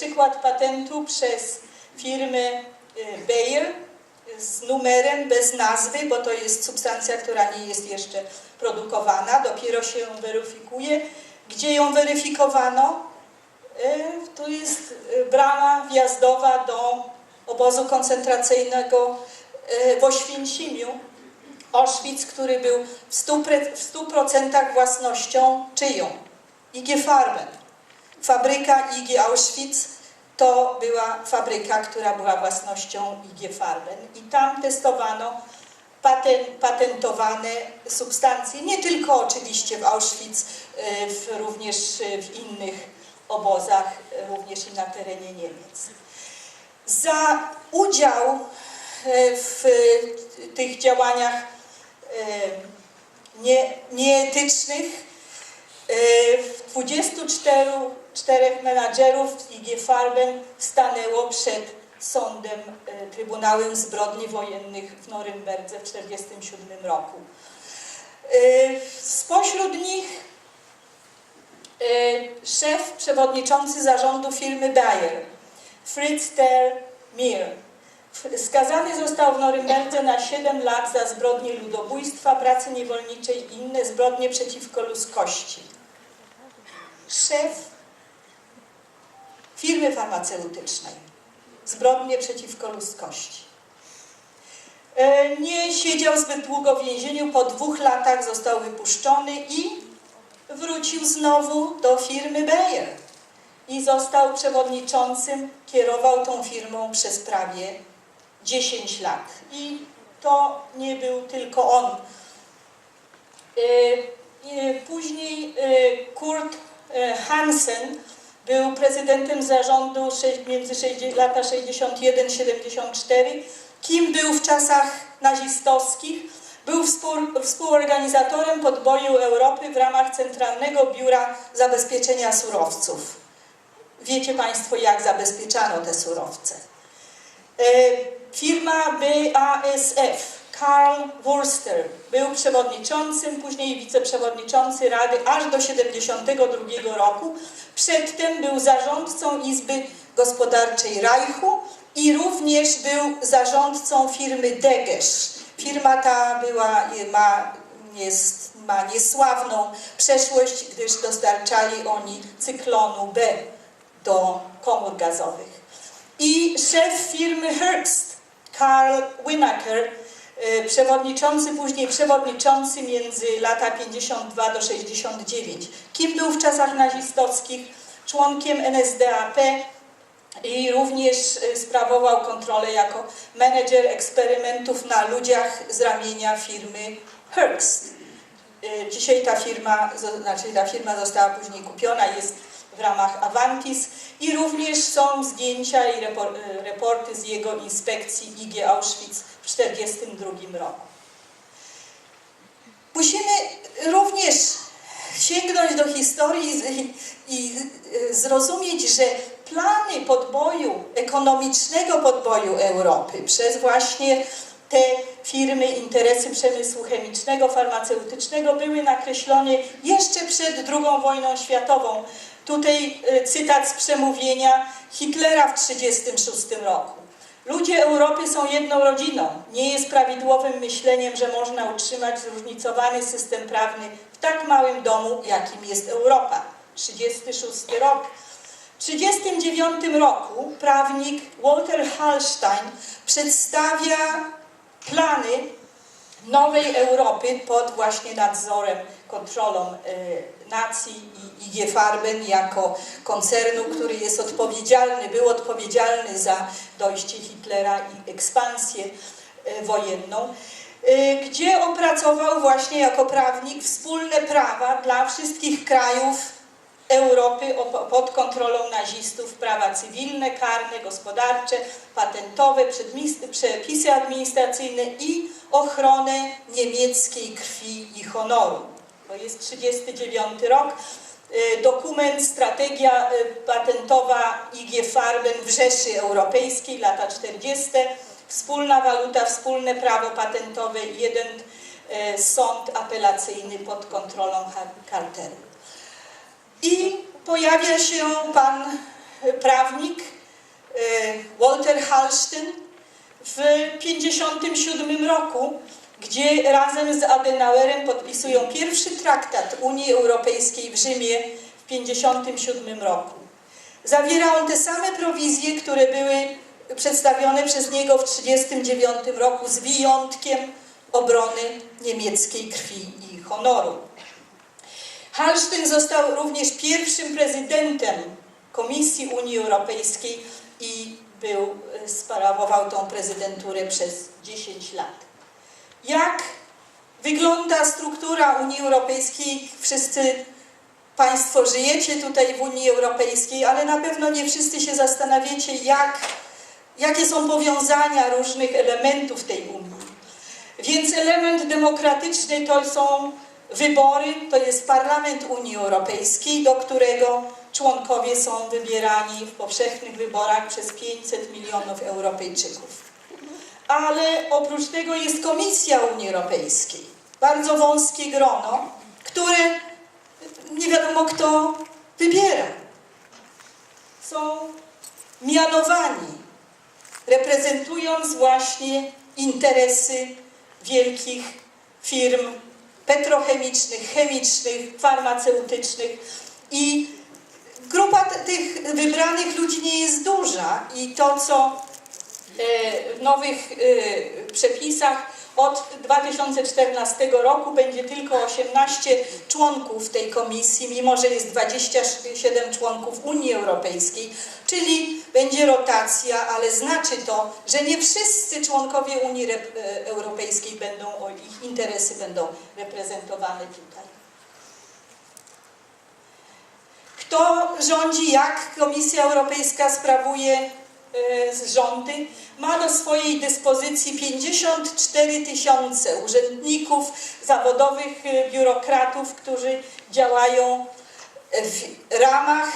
przykład patentu przez firmę y, Bayer z numerem bez nazwy, bo to jest substancja, która nie jest jeszcze produkowana, dopiero się ją weryfikuje. Gdzie ją weryfikowano? Y, Tu jest y, brama wjazdowa do obozu koncentracyjnego y, w Oświęcimiu. Auschwitz, który był w 100%, w 100% własnością czyją? IG Farben. Fabryka IG Auschwitz to była fabryka, która była własnością IG Farben i tam testowano paten, patentowane substancje, nie tylko oczywiście w Auschwitz, y, w, również w innych obozach, y, również i na terenie Niemiec. Za udział y, w tych działaniach nie, nieetycznych y, 24 czterech menadżerów IG Farben stanęło przed sądem y, Trybunałem Zbrodni Wojennych w Norymberdze w 1947 roku. Y, Spośród nich y, szef przewodniczący zarządu firmy Bayer, Fritz ter Mir. Skazany został w Norymberdze na 7 lat za zbrodnie ludobójstwa, pracy niewolniczej i inne zbrodnie przeciwko ludzkości. Szef firmy farmaceutycznej. Zbrodnie przeciwko ludzkości. E, Nie siedział zbyt długo w więzieniu, po dwóch latach został wypuszczony i wrócił znowu do firmy Bayer. I został przewodniczącym, kierował tą firmą przez prawie 10 lat. I to nie był tylko on. E, e, Później Kurt Hansen był prezydentem zarządu między 60 lata 61-74. Kim był w czasach nazistowskich? Był współ- współorganizatorem podboju Europy w ramach Centralnego Biura Zabezpieczenia Surowców. Wiecie Państwo, jak zabezpieczano te surowce. E, Firma BASF, Karl Wurster, był przewodniczącym, później wiceprzewodniczący Rady aż do 1972 roku. Przedtem był zarządcą Izby Gospodarczej Reichu i również był zarządcą firmy Degesz. Firma ta była, ma, jest, ma niesławną przeszłość, gdyż dostarczali oni cyklonu B do komór gazowych. I szef firmy Herbst, Karl Winaker, y, przewodniczący, później przewodniczący między lata 52 do 69. Kim był w czasach nazistowskich? Członkiem NSDAP i również y, sprawował kontrolę jako menedżer eksperymentów na ludziach z ramienia firmy Herbst. Y, Dzisiaj ta firma, znaczy ta firma została później kupiona, jest w ramach Avantis i również są zdjęcia i repor- y, raporty z jego inspekcji IG Auschwitz 1942 roku. Musimy również sięgnąć do historii i, zrozumieć, że plany podboju, ekonomicznego podboju Europy przez właśnie te firmy, interesy przemysłu chemicznego, farmaceutycznego były nakreślone jeszcze przed II wojną światową. Tutaj y, cytat z przemówienia Hitlera w 1936 roku. Ludzie Europy są jedną rodziną. Nie jest prawidłowym myśleniem, że można utrzymać zróżnicowany system prawny w tak małym domu, jakim jest Europa. 1936 rok. W 1939 roku prawnik Walter Hallstein przedstawia plany nowej Europy pod właśnie nadzorem, kontrolą y, nacji i IG Farben jako koncernu, który jest odpowiedzialny, był odpowiedzialny za dojście Hitlera i ekspansję y, wojenną, y, gdzie opracował właśnie jako prawnik wspólne prawa dla wszystkich krajów Europy pod kontrolą nazistów, prawa cywilne, karne, gospodarcze, patentowe, przepisy administracyjne i ochronę niemieckiej krwi i honoru. To jest 39 rok. Y, Dokument, strategia y, patentowa IG Farben w Rzeszy Europejskiej, lata 40. Wspólna waluta, wspólne prawo patentowe jeden y, sąd apelacyjny pod kontrolą kartelu. I pojawia się pan prawnik Walter Hallstein w 1957 roku, gdzie razem z Adenauerem podpisują pierwszy traktat Unii Europejskiej w Rzymie w 1957 roku. Zawiera on te same prowizje, które były przedstawione przez niego w 1939 roku z wyjątkiem obrony niemieckiej krwi i honoru. Hallstein został również pierwszym prezydentem Komisji Unii Europejskiej i był, sprawował tą prezydenturę przez 10 lat. Jak wygląda struktura Unii Europejskiej? Wszyscy Państwo żyjecie tutaj w Unii Europejskiej, ale na pewno nie wszyscy się zastanawiacie, jak, jakie są powiązania różnych elementów tej Unii. Więc element demokratyczny to są wybory, to jest Parlament Unii Europejskiej, do którego członkowie są wybierani w powszechnych wyborach przez 500 milionów Europejczyków. Ale oprócz tego jest Komisja Unii Europejskiej, bardzo wąskie grono, które nie wiadomo kto wybiera. Są mianowani, reprezentując właśnie interesy wielkich firm petrochemicznych, chemicznych, farmaceutycznych i grupa tych wybranych ludzi nie jest duża i to, co w nowych e, przepisach od 2014 roku będzie tylko 18 członków tej komisji, mimo że jest 27 członków Unii Europejskiej, czyli będzie rotacja, ale znaczy to, że nie wszyscy członkowie Unii Europejskiej będą, ich interesy będą reprezentowane tutaj. Kto rządzi, jak Komisja Europejska sprawuje rządy? Ma do swojej dyspozycji 54 tysiące urzędników, zawodowych biurokratów, którzy działają w ramach,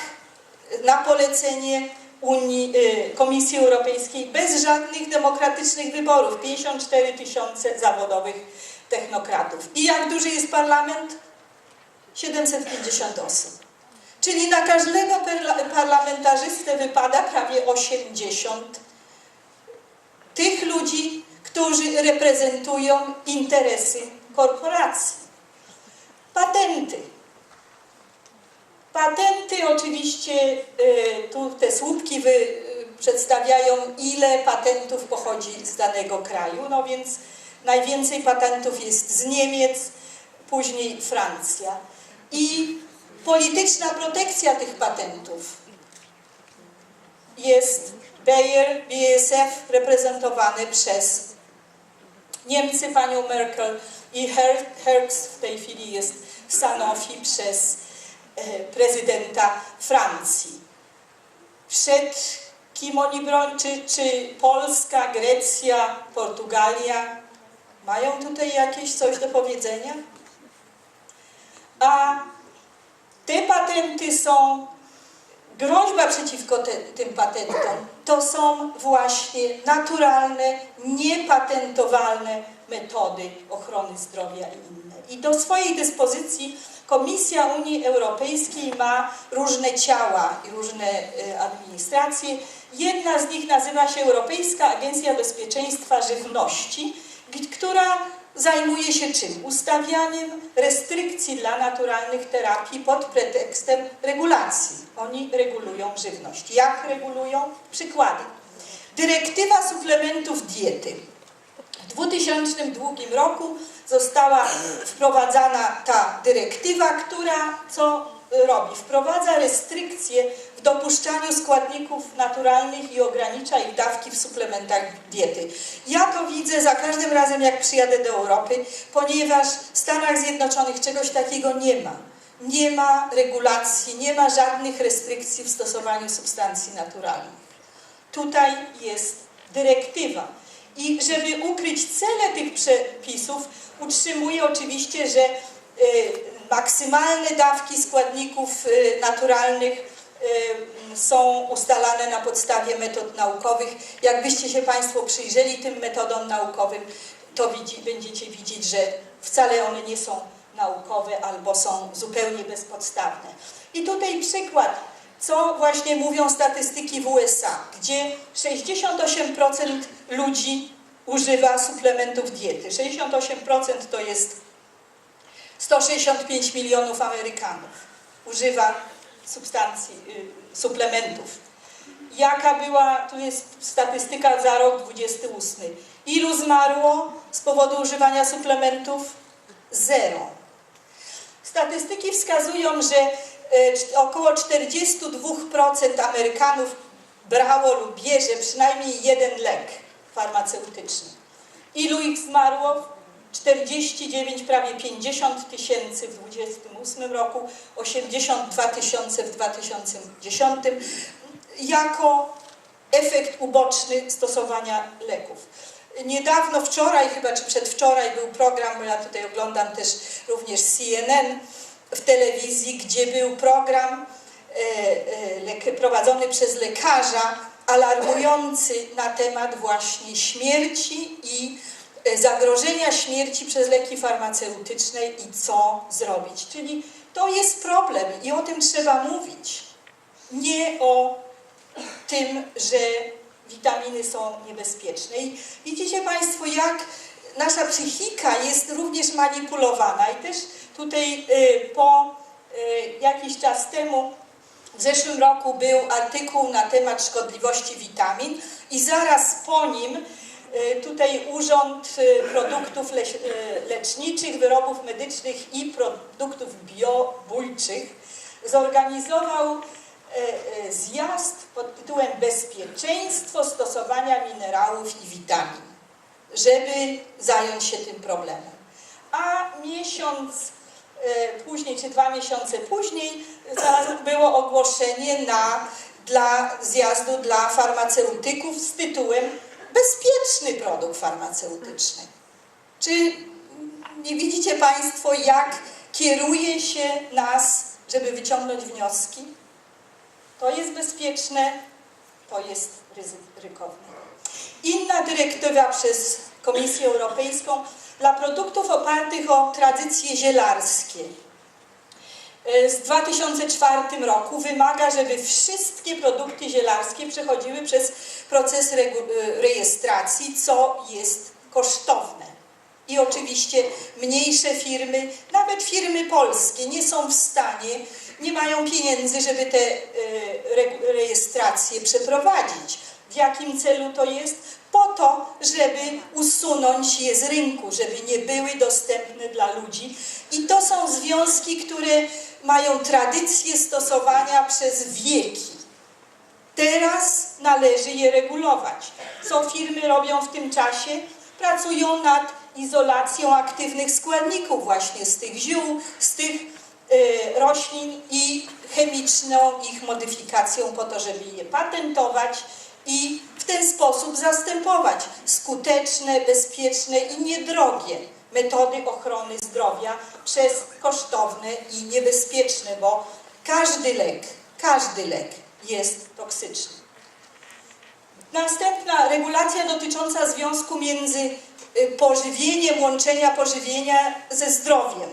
na polecenie Unii, Komisji Europejskiej bez żadnych demokratycznych wyborów. 54 tysiące zawodowych technokratów. I jak duży jest parlament? 750 osób. Czyli na każdego parlamentarzystę wypada prawie 80 tych ludzi, którzy reprezentują interesy korporacji. Patenty. Patenty oczywiście, tu te słupki wy, przedstawiają, ile patentów pochodzi z danego kraju, no więc najwięcej patentów jest z Niemiec, później Francja. I polityczna protekcja tych patentów jest Bayer, BASF reprezentowany przez Niemcy, panią Merkel i Hertz w tej chwili jest Sanofi przez prezydenta Francji. Przed kim oni bronią? Czy, czy Polska, Grecja, Portugalia mają tutaj jakieś coś do powiedzenia? A te patenty są, groźba przeciwko te, tym patentom, to są właśnie naturalne, niepatentowalne metody ochrony zdrowia i inne. I do swojej dyspozycji Komisja Unii Europejskiej ma różne ciała i różne administracje. Jedna z nich nazywa się Europejska Agencja Bezpieczeństwa Żywności, która zajmuje się czym? Ustawianiem restrykcji dla naturalnych terapii pod pretekstem regulacji. Oni regulują żywność. Jak regulują? Przykłady. Dyrektywa suplementów diety. W 2002 roku została wprowadzana ta dyrektywa, która co robi? Wprowadza restrykcje w dopuszczaniu składników naturalnych i ogranicza ich dawki w suplementach diety. Ja to widzę za każdym razem, jak przyjadę do Europy, ponieważ w Stanach Zjednoczonych czegoś takiego nie ma. Nie ma regulacji, nie ma żadnych restrykcji w stosowaniu substancji naturalnych. Tutaj jest dyrektywa. I żeby ukryć cele tych przepisów, utrzymuje oczywiście, że maksymalne dawki składników naturalnych są ustalane na podstawie metod naukowych. Jakbyście się Państwo przyjrzeli tym metodom naukowym, to widzi, będziecie widzieć, że wcale one nie są naukowe albo są zupełnie bezpodstawne. I tutaj przykład, co właśnie mówią statystyki w USA, gdzie 68% ludzi używa suplementów diety. 68% to jest 165 milionów Amerykanów używa substancji, y, suplementów. Jaka była, tu jest statystyka za rok 28. Ilu zmarło z powodu używania suplementów? Zero. Statystyki wskazują, że y, około 42% Amerykanów brało lub bierze przynajmniej jeden lek farmaceutyczny. Ilu ich zmarło? 49, prawie 50 tysięcy w 2028 roku, 82 tysiące w 2010 jako efekt uboczny stosowania leków. Niedawno, wczoraj chyba, czy przedwczoraj był program, bo ja tutaj oglądam też również CNN w telewizji, gdzie był program e, e, prowadzony przez lekarza alarmujący na temat właśnie śmierci i zagrożenia śmierci przez leki farmaceutyczne i co zrobić. Czyli to jest problem i o tym trzeba mówić. Nie o tym, że witaminy są niebezpieczne. I widzicie Państwo, jak nasza psychika jest również manipulowana. I też tutaj y, po y, jakiś czas temu, w zeszłym roku był artykuł na temat szkodliwości witamin i zaraz po nim tutaj Urząd Produktów Leczniczych, Wyrobów Medycznych i Produktów Biobójczych zorganizował zjazd pod tytułem Bezpieczeństwo stosowania minerałów i witamin, żeby zająć się tym problemem. A miesiąc później, czy dwa miesiące później, było ogłoszenie na, dla zjazdu dla farmaceutyków z tytułem Bezpieczny produkt farmaceutyczny. Czy nie widzicie Państwo, jak kieruje się nas, żeby wyciągnąć wnioski? To jest bezpieczne, to jest ryzykowne. Inna dyrektywa przez Komisję Europejską dla produktów opartych o tradycje zielarskie z 2004 roku wymaga, żeby wszystkie produkty zielarskie przechodziły przez proces e, rejestracji, co jest kosztowne. I oczywiście mniejsze firmy, nawet firmy polskie, nie są w stanie nie mają pieniędzy, żeby te e, rejestracje przeprowadzić. W jakim celu to jest? Po to, żeby usunąć je z rynku, żeby nie były dostępne dla ludzi. I to są związki, które mają tradycję stosowania przez wieki. Teraz należy je regulować. Co firmy robią w tym czasie? Pracują nad izolacją aktywnych składników właśnie z tych ziół, z tych Y, roślin i chemiczną ich modyfikacją po to, żeby je patentować i w ten sposób zastępować skuteczne, bezpieczne i niedrogie metody ochrony zdrowia przez kosztowne i niebezpieczne, bo każdy lek, każdy lek jest toksyczny. Następna regulacja dotycząca związku między y, pożywieniem, łączenia pożywienia ze zdrowiem.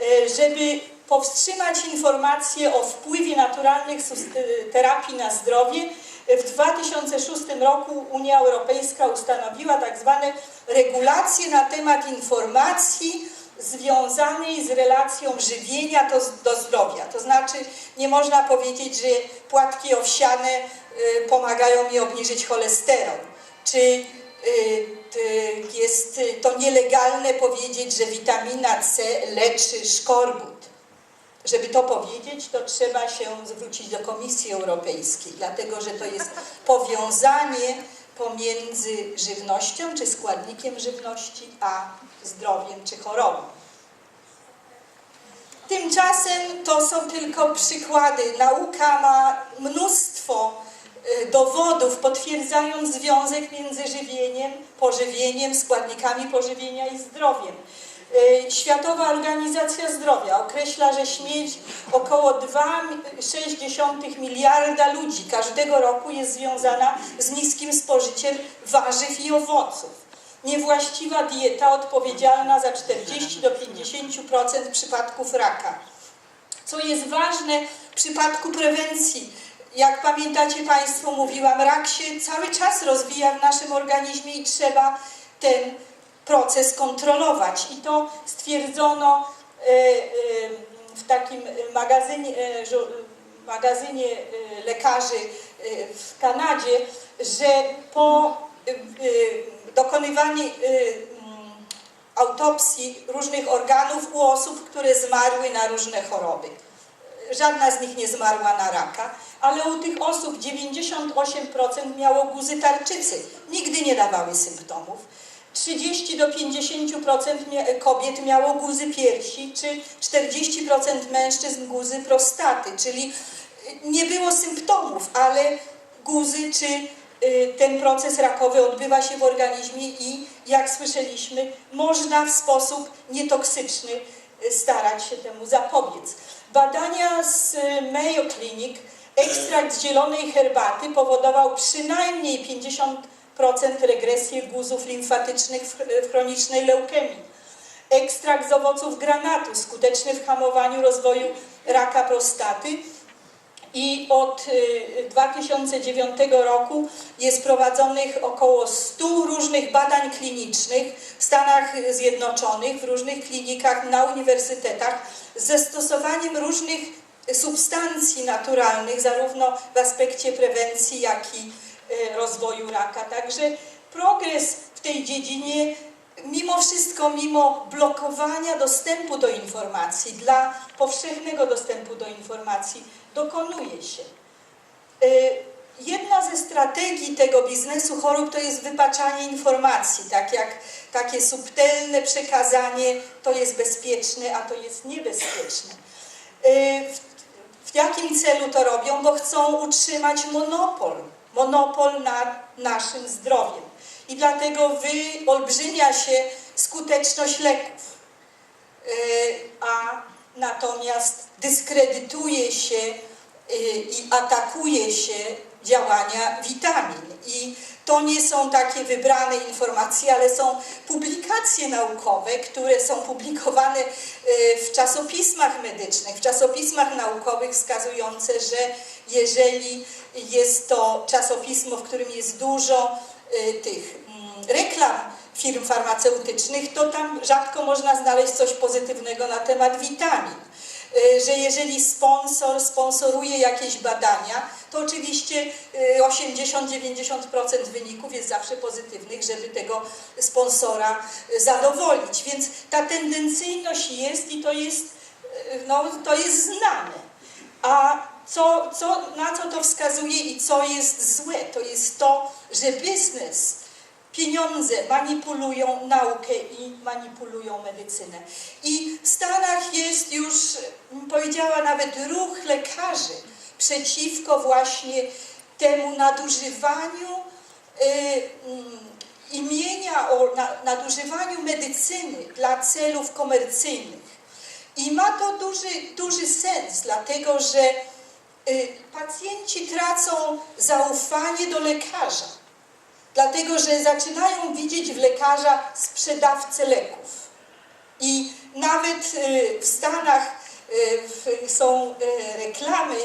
E, żeby powstrzymać informacje o wpływie naturalnych e, terapii na zdrowie, w 2006 roku Unia Europejska ustanowiła tak zwane regulacje na temat informacji związanej z relacją żywienia do zdrowia. To znaczy nie można powiedzieć, że płatki owsiane e, pomagają mi obniżyć cholesterol, czy Y, jest to nielegalne powiedzieć, że witamina C leczy szkorbut. Żeby to powiedzieć, to trzeba się zwrócić do Komisji Europejskiej, dlatego że to jest powiązanie pomiędzy żywnością czy składnikiem żywności, a zdrowiem czy chorobą. Tymczasem to są tylko przykłady. Nauka ma mnóstwo Y, dowodów potwierdzając związek między żywieniem, pożywieniem, składnikami pożywienia i zdrowiem. Y, Światowa Organizacja Zdrowia określa, że śmierć około 2,6 miliarda ludzi każdego roku jest związana z niskim spożyciem warzyw i owoców. Niewłaściwa dieta odpowiedzialna za 40 do 50% przypadków raka. Co jest ważne w przypadku prewencji. Jak pamiętacie Państwo, mówiłam, rak się cały czas rozwija w naszym organizmie i trzeba ten proces kontrolować. I to stwierdzono e, e, w takim magazynie, żu- magazynie lekarzy w Kanadzie, że po dokonywaniu mm, autopsji różnych organów u osób, które zmarły na różne choroby. Żadna z nich nie zmarła na raka, ale u tych osób 98% miało guzy tarczycy. Nigdy nie dawały symptomów. 30 do 50% mia- kobiet miało guzy piersi, czy 40% mężczyzn guzy prostaty, czyli y, nie było symptomów, ale guzy czy y, ten proces rakowy odbywa się w organizmie i jak słyszeliśmy, można w sposób nietoksyczny y, starać się temu zapobiec. Badania z Mayo Clinic, ekstrakt z zielonej herbaty powodował przynajmniej 50% regresję guzów limfatycznych w chronicznej leukemii. Ekstrakt z owoców granatu, skuteczny w hamowaniu rozwoju raka prostaty, i od y, 2009 roku jest prowadzonych około 100 różnych badań klinicznych w Stanach Zjednoczonych, w różnych klinikach, na uniwersytetach, ze stosowaniem różnych substancji naturalnych, zarówno w aspekcie prewencji, jak i y, rozwoju raka. Także progres w tej dziedzinie mimo wszystko, mimo blokowania dostępu do informacji, dla powszechnego dostępu do informacji, dokonuje się. Y, Jedna ze strategii tego biznesu chorób to jest wypaczanie informacji, tak jak takie subtelne przekazanie to jest bezpieczne, a to jest niebezpieczne. W, w jakim celu to robią? Bo chcą utrzymać monopol, monopol nad naszym zdrowiem. I dlatego wyolbrzymia się skuteczność leków, Y, a natomiast dyskredytuje się y, i atakuje się działania witamin. I to nie są takie wybrane informacje, ale są publikacje naukowe, które są publikowane y, w czasopismach medycznych, w czasopismach naukowych wskazujące, że jeżeli jest to czasopismo, w którym jest dużo y, tych mm, reklam firm farmaceutycznych, to tam rzadko można znaleźć coś pozytywnego na temat witamin. Y, Że jeżeli sponsor sponsoruje jakieś badania, to oczywiście y, 80-90% wyników jest zawsze pozytywnych, żeby tego sponsora y, zadowolić. Więc ta tendencyjność jest i to jest, y, no, to jest znane. A co, co, na co to wskazuje i co jest złe? To jest to, że biznes, pieniądze manipulują naukę i manipulują medycynę. I w Stanach jest już, powiedziała nawet ruch lekarzy przeciwko właśnie temu nadużywaniu y, mm, imienia o na, nadużywaniu medycyny dla celów komercyjnych. I ma to duży, duży sens, dlatego że pacjenci tracą zaufanie do lekarza, dlatego że zaczynają widzieć w lekarza sprzedawcę leków. I nawet y, w Stanach y, są y, reklamy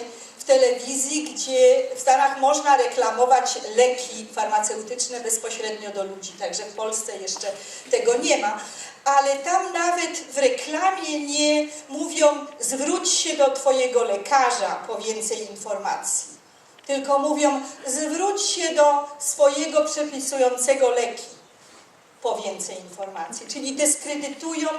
telewizji, gdzie w Stanach można reklamować leki farmaceutyczne bezpośrednio do ludzi, także w Polsce jeszcze tego nie ma. Ale tam nawet w reklamie nie mówią zwróć się do Twojego lekarza po więcej informacji, tylko mówią zwróć się do swojego przepisującego leki po więcej informacji, czyli dyskredytują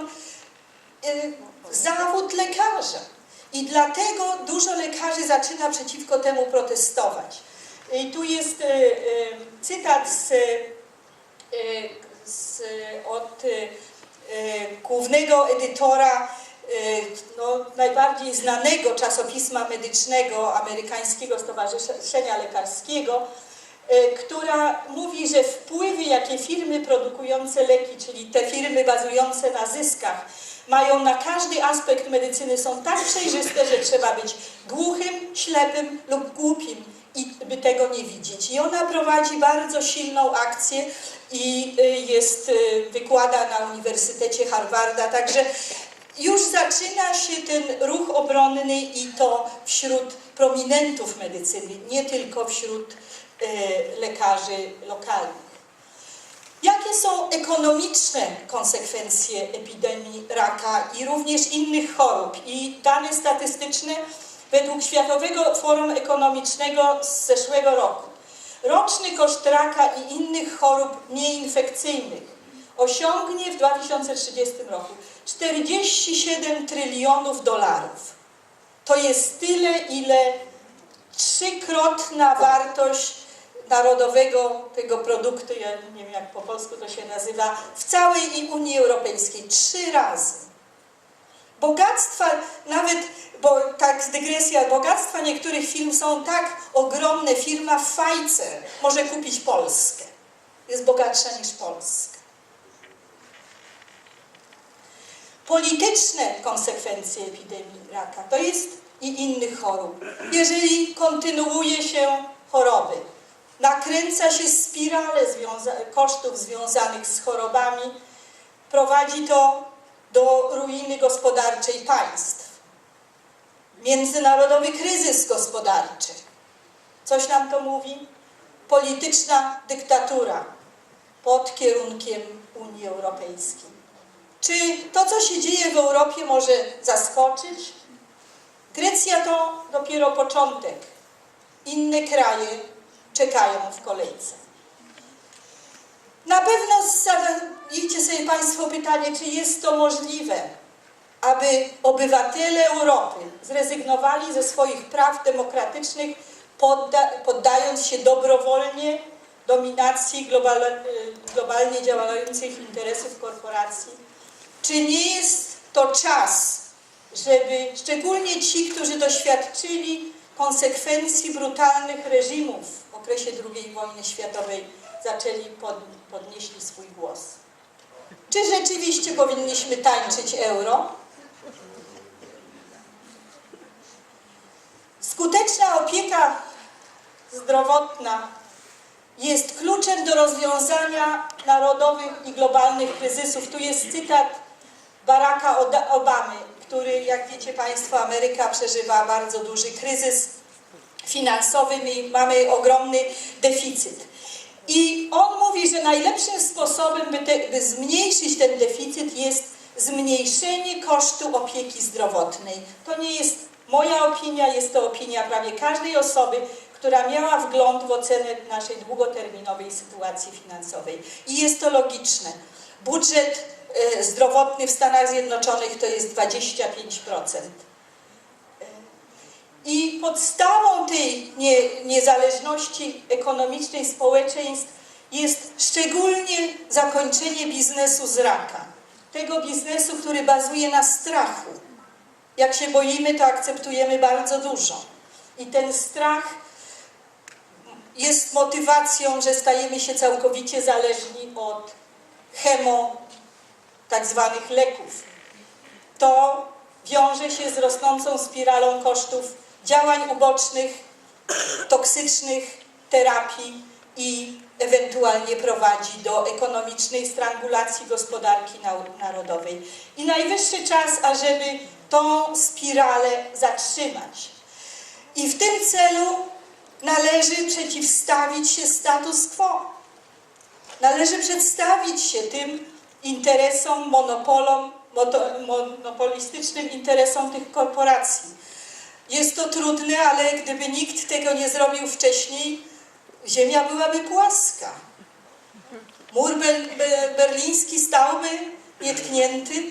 y, zawód lekarza. I dlatego dużo lekarzy zaczyna przeciwko temu protestować. I tu jest y, y, cytat z, y, z, od y, y, głównego edytora y, no, najbardziej znanego czasopisma medycznego amerykańskiego Stowarzyszenia Lekarskiego, y, która mówi, że wpływy, jakie firmy produkujące leki, czyli te firmy bazujące na zyskach, mają na każdy aspekt medycyny, są tak przejrzyste, że trzeba być głuchym, ślepym lub głupim, i by tego nie widzieć. I ona prowadzi bardzo silną akcję i y, jest, y, wykłada na Uniwersytecie Harvarda, także już zaczyna się ten ruch obronny i to wśród prominentów medycyny, nie tylko wśród e, lekarzy lokalnych. Jakie są ekonomiczne konsekwencje epidemii raka i również innych chorób? I dane statystyczne według Światowego Forum Ekonomicznego z zeszłego roku. Roczny koszt raka i innych chorób nieinfekcyjnych osiągnie w 2030 roku 47 trylionów dolarów. To jest tyle, ile trzykrotna wartość narodowego tego produktu, ja nie wiem jak po polsku to się nazywa, w całej Unii Europejskiej. Trzy razy. Bogactwa, nawet, bo tak dygresja, bogactwa niektórych firm są tak ogromne, firma Pfizer może kupić Polskę. Jest bogatsza niż Polska. Polityczne konsekwencje epidemii raka to jest i innych chorób. Jeżeli kontynuuje się choroby, nakręca się spirale związa kosztów związanych z chorobami, prowadzi to do ruiny gospodarczej państw. Międzynarodowy kryzys gospodarczy. Coś nam to mówi? Polityczna dyktatura pod kierunkiem Unii Europejskiej. Czy to, co się dzieje w Europie, może zaskoczyć? Grecja to dopiero początek. Inne kraje czekają w kolejce. Na pewno zadajcie sobie Państwo pytanie, czy jest to możliwe, aby obywatele Europy zrezygnowali ze swoich praw demokratycznych, podda poddając się dobrowolnie dominacji global globalnie działających interesów korporacji. Czy nie jest to czas, żeby szczególnie ci, którzy doświadczyli konsekwencji brutalnych reżimów okresie II wojny światowej, zaczęli, pod, podnieśli swój głos. Czy rzeczywiście powinniśmy tańczyć euro? Skuteczna opieka zdrowotna jest kluczem do rozwiązania narodowych i globalnych kryzysów. Tu jest cytat Baracka Obamy, który, jak wiecie Państwo, Ameryka przeżywa bardzo duży kryzys finansowy i mamy ogromny deficyt. I on mówi, że najlepszym sposobem, by, te, by zmniejszyć ten deficyt jest zmniejszenie kosztu opieki zdrowotnej. To nie jest moja opinia, jest to opinia prawie każdej osoby, która miała wgląd w ocenę naszej długoterminowej sytuacji finansowej. I jest to logiczne. Budżet e, zdrowotny w Stanach Zjednoczonych to jest 25%. I podstawą tej nie, niezależności ekonomicznej społeczeństw jest szczególnie zakończenie biznesu z raka. Tego biznesu, który bazuje na strachu. Jak się boimy, to akceptujemy bardzo dużo. I ten strach jest motywacją, że stajemy się całkowicie zależni od chemo, tak zwanych leków. To wiąże się z rosnącą spiralą kosztów działań ubocznych, toksycznych terapii i ewentualnie prowadzi do ekonomicznej strangulacji gospodarki narodowej. I najwyższy czas, ażeby tą spiralę zatrzymać. I w tym celu należy przeciwstawić się status quo. Należy przedstawić się tym interesom, monopolom, monopolistycznym interesom tych korporacji. Jest to trudne, ale gdyby nikt tego nie zrobił wcześniej, ziemia byłaby płaska. Mur berliński stałby nietknięty.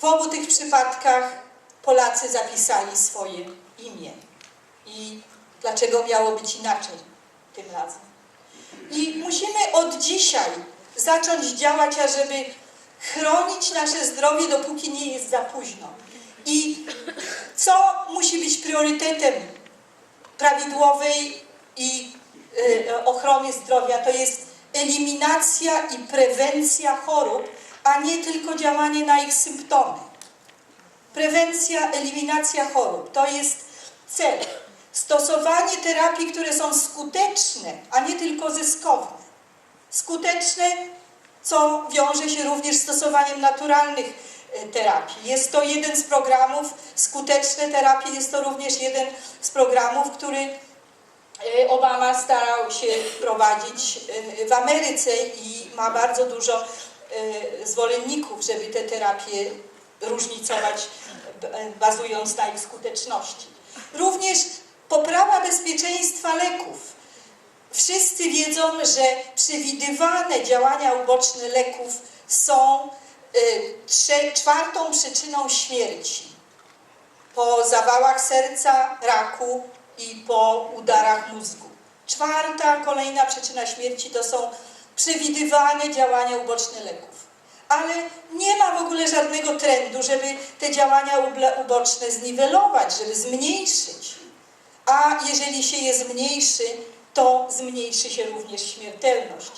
W obu tych przypadkach Polacy zapisali swoje imię. I dlaczego miało być inaczej tym razem? I musimy od dzisiaj zacząć działać, ażeby chronić nasze zdrowie, dopóki nie jest za późno. I co musi być priorytetem prawidłowej i y, ochrony zdrowia? To jest eliminacja i prewencja chorób, a nie tylko działanie na ich symptomy. Prewencja, eliminacja chorób to jest cel. Stosowanie terapii, które są skuteczne, a nie tylko zyskowne. Skuteczne, co wiąże się również z stosowaniem naturalnych terapii. Jest to jeden z programów, skuteczne terapie, jest to również jeden z programów, który e, Obama starał się prowadzić e, w Ameryce i ma bardzo dużo e, zwolenników, żeby te terapie różnicować, bazując na ich skuteczności. Również poprawa bezpieczeństwa leków. Wszyscy wiedzą, że przewidywane działania uboczne leków są trze- czwartą przyczyną śmierci. Po zawałach serca, raku i po udarach mózgu. Czwarta, kolejna przyczyna śmierci to są przewidywane działania uboczne leków. Ale nie ma w ogóle żadnego trendu, żeby te działania uboczne zniwelować, żeby zmniejszyć. A jeżeli się je zmniejszy, to zmniejszy się również śmiertelność.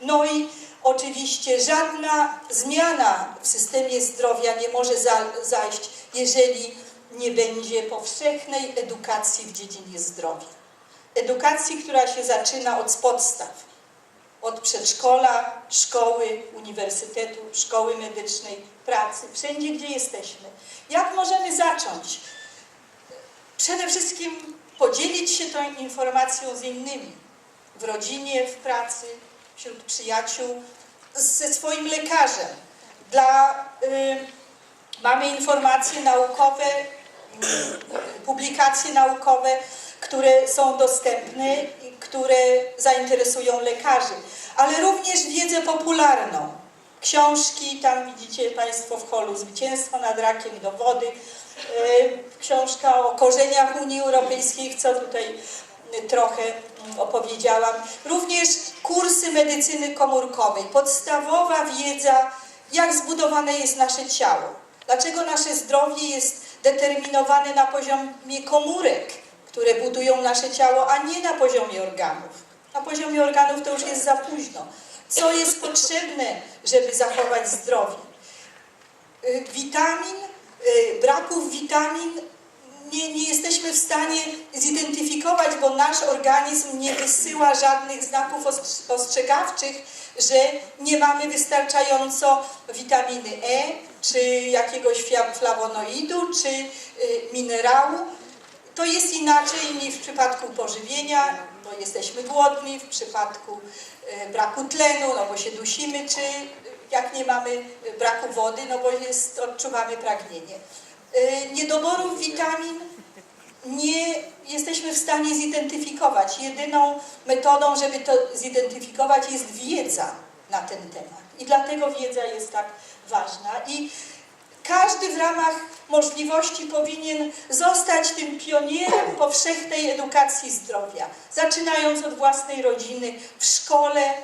No i oczywiście żadna zmiana w systemie zdrowia nie może za, zajść, jeżeli nie będzie powszechnej edukacji w dziedzinie zdrowia. Edukacji, która się zaczyna od podstaw od przedszkola, szkoły, uniwersytetu, szkoły medycznej, pracy, wszędzie gdzie jesteśmy. Jak możemy zacząć? Przede wszystkim podzielić się tą informacją z innymi. W rodzinie, w pracy, wśród przyjaciół, ze swoim lekarzem. Dla, y, mamy informacje naukowe, y, publikacje naukowe, które są dostępne i które zainteresują lekarzy, ale również wiedzę popularną. Książki, tam widzicie Państwo w holu Zwycięstwo nad rakiem do wody, y, książka o korzeniach Unii Europejskiej, co tutaj trochę mm, opowiedziałam. Również kursy medycyny komórkowej, podstawowa wiedza, jak zbudowane jest nasze ciało, dlaczego nasze zdrowie jest determinowane na poziomie komórek, które budują nasze ciało, a nie na poziomie organów. Na poziomie organów to już jest za późno. Co jest potrzebne, żeby zachować zdrowie? Y, Witamin, y, braków witamin nie, nie jesteśmy w stanie zidentyfikować, bo nasz organizm nie wysyła żadnych znaków ostrz- ostrzegawczych, że nie mamy wystarczająco witaminy E, czy jakiegoś flawonoidu, czy y, minerału. To jest inaczej niż w przypadku pożywienia, bo jesteśmy głodni, w przypadku e, braku tlenu, no bo się dusimy, czy jak nie mamy e, braku wody, no bo jest, odczuwamy pragnienie. E, Niedoborów witamin nie jesteśmy w stanie zidentyfikować. Jedyną metodą, żeby to zidentyfikować jest wiedza na ten temat. I dlatego wiedza jest tak ważna. I każdy w ramach możliwości powinien zostać tym pionierem powszechnej edukacji zdrowia, zaczynając od własnej rodziny, w szkole,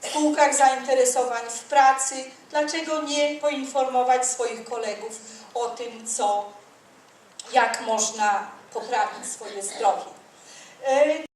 w kółkach zainteresowań, w pracy. Dlaczego nie poinformować swoich kolegów o tym, co, jak można poprawić swoje zdrowie? E,